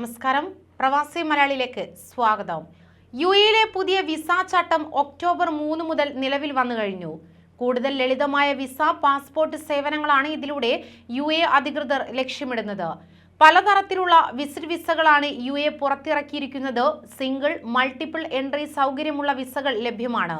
നമസ്കാരം. പ്രവാസി മലയാളിയിലേക്ക് സ്വാഗതം. യു എയിലെ പുതിയ വിസ ചട്ടം ഒക്ടോബർ മൂന്ന് മുതൽ നിലവിൽ വന്നു കഴിഞ്ഞു. കൂടുതൽ ലളിതമായ വിസ പാസ്പോർട്ട് സേവനങ്ങളാണ് ഇതിലൂടെ യു എ അധികൃതർ ലക്ഷ്യമിടുന്നത്. പലതരത്തിലുള്ള വിസിറ്റ് വിസകളാണ് യു എ പുറത്തിറക്കിയിരിക്കുന്നത്. സിംഗിൾ മൾട്ടിപ്പിൾ എൻട്രി സൗകര്യമുള്ള വിസകൾ ലഭ്യമാണ്.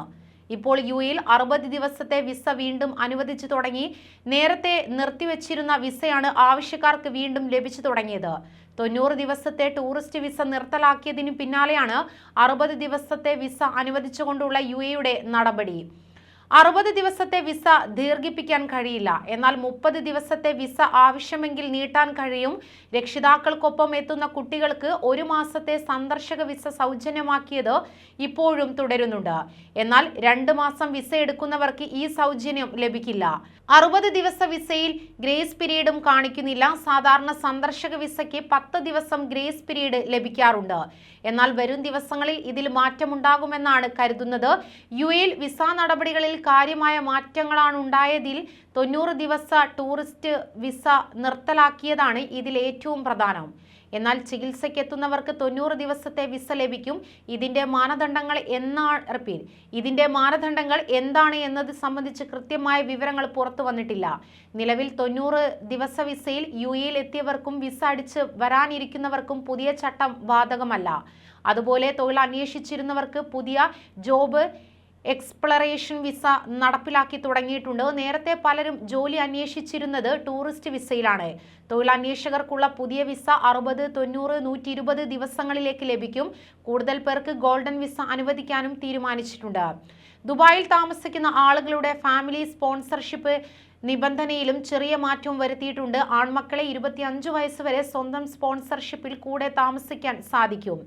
ഇപ്പോൾ യു എയിൽ അറുപത് ദിവസത്തെ വിസ വീണ്ടും അനുവദിച്ചു തുടങ്ങി. നേരത്തെ നിർത്തിവച്ചിരുന്ന വിസയാണ് ആവശ്യക്കാർക്ക് വീണ്ടും ലഭിച്ചു തുടങ്ങിയത്. തൊണ്ണൂറ് ദിവസത്തെ ടൂറിസ്റ്റ് വിസ നിർത്തലാക്കിയതിനു പിന്നാലെയാണ് അറുപത് ദിവസത്തെ വിസ അനുവദിച്ചുകൊണ്ടുള്ള യു എയുടെ നടപടി. അറുപത് ദിവസത്തെ വിസ ദീർഘിപ്പിക്കാൻ കഴിയില്ല. എന്നാൽ മുപ്പത് ദിവസത്തെ വിസ ആവശ്യമെങ്കിൽ നീട്ടാൻ കഴിയും. രക്ഷിതാക്കൾക്കൊപ്പം എത്തുന്ന കുട്ടികൾക്ക് ഒരു മാസത്തെ സന്ദർശക വിസ സൗജന്യമാക്കിയത് ഇപ്പോഴും തുടരുന്നുണ്ട്. എന്നാൽ രണ്ട് മാസം വിസ എടുക്കുന്നവർക്ക് ഈ സൗജന്യം ലഭിക്കില്ല. അറുപത് ദിവസ വിസയിൽ ഗ്രേസ് പിരീഡും കാണിക്കുന്നില്ല. സാധാരണ സന്ദർശക വിസയ്ക്ക് പത്ത് ദിവസം ഗ്രേസ് പിരീഡ് ലഭിക്കാറുണ്ട്. എന്നാൽ വരും ദിവസങ്ങളിൽ ഇതിൽ മാറ്റമുണ്ടാകുമെന്നാണ് കരുതുന്നത്. യു എയിൽ വിസ നടപടികളിൽ കാര്യമായ മാറ്റങ്ങളാണ് ഉണ്ടായതിൽ തൊണ്ണൂറ് ദിവസ ടൂറിസ്റ്റ് വിസ നിർത്തലാക്കിയതാണ് ഇതിൽ ഏറ്റവും പ്രധാനം. എന്നാൽ ചികിത്സയ്ക്ക് എത്തുന്നവർക്ക് തൊണ്ണൂറ് ദിവസത്തെ വിസ ലഭിക്കും. ഇതിന്റെ മാനദണ്ഡങ്ങൾ എന്നാണ് റിപ്പീറ്റ്. ഇതിന്റെ മാനദണ്ഡങ്ങൾ എന്താണ് എന്നത് സംബന്ധിച്ച് കൃത്യമായ വിവരങ്ങൾ പുറത്തു വന്നിട്ടില്ല. നിലവിൽ തൊണ്ണൂറ് ദിവസ വിസയിൽ യു എയിൽ എത്തിയവർക്കും വിസ അടിച്ച് വരാനിരിക്കുന്നവർക്കും പുതിയ ചട്ടം ബാധകമല്ല. അതുപോലെ തൊഴിൽ അന്വേഷിച്ചിരുന്നവർക്ക് പുതിയ ജോബ് എക്സ്പ്ലറേഷൻ വിസ നടപ്പിലാക്കി തുടങ്ങിയിട്ടുണ്ട്. നേരത്തെ പലരും ജോലി അന്വേഷിച്ചിരുന്നത് ടൂറിസ്റ്റ് വിസയിലാണ്. തൊഴിലന്വേഷകർക്കുള്ള പുതിയ വിസ അറുപത് തൊണ്ണൂറ് നൂറ്റി ഇരുപത് ദിവസങ്ങളിലേക്ക് ലഭിക്കും. കൂടുതൽ പേർക്ക് ഗോൾഡൻ വിസ അനുവദിക്കാനും തീരുമാനിച്ചിട്ടുണ്ട്. ദുബായിൽ താമസിക്കുന്ന ആളുകളുടെ ഫാമിലി സ്പോൺസർഷിപ്പ് നിബന്ധനയിലും ചെറിയ മാറ്റം വരുത്തിയിട്ടുണ്ട്. ആൺമക്കളെ ഇരുപത്തിയഞ്ച് വയസ്സ് വരെ സ്വന്തം സ്പോൺസർഷിപ്പിൽ കൂടെ താമസിക്കാൻ സാധിക്കും.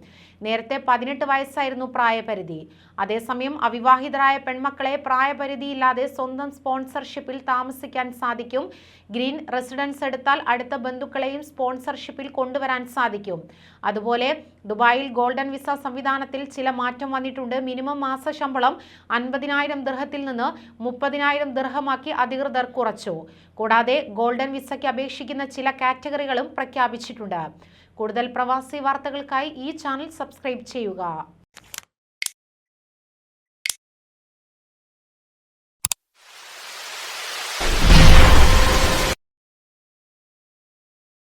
നേരത്തെ പതിനെട്ട് വയസ്സായിരുന്നു പ്രായപരിധി. അതേസമയം അവിവാഹിതരായ പെൺമക്കളെ പ്രായപരിധിയില്ലാതെ സ്വന്തം സ്പോൺസർഷിപ്പിൽ താമസിക്കാൻ സാധിക്കും. ഗ്രീൻ റെസിഡൻസ് എടുത്താൽ അടുത്ത ബന്ധുക്കളെയും സ്പോൺസർഷിപ്പിൽ കൊണ്ടുവരാൻ സാധിക്കും. അതുപോലെ ദുബായിൽ ഗോൾഡൻ വിസ സംവിധാനത്തിൽ ചില മാറ്റം വന്നിട്ടുണ്ട്. മിനിമം മാസ ശമ്പളം അൻപതിനായിരം ദൃഹത്തിൽ നിന്ന് മുപ്പതിനായിരം ദൃഹമാക്കി അധികൃതർ കുറച്ചു. കൂടാതെ ഗോൾഡൻ വിസയ്ക്ക് അപേക്ഷിക്കുന്ന ചില കാറ്റഗറികളും പ്രഖ്യാപിച്ചിട്ടുണ്ട്. കൂടുതൽ പ്രവാസി വാർത്തകൾക്കായി ഈ ചാനൽ സബ്സ്ക്രൈബ് ചെയ്യുക.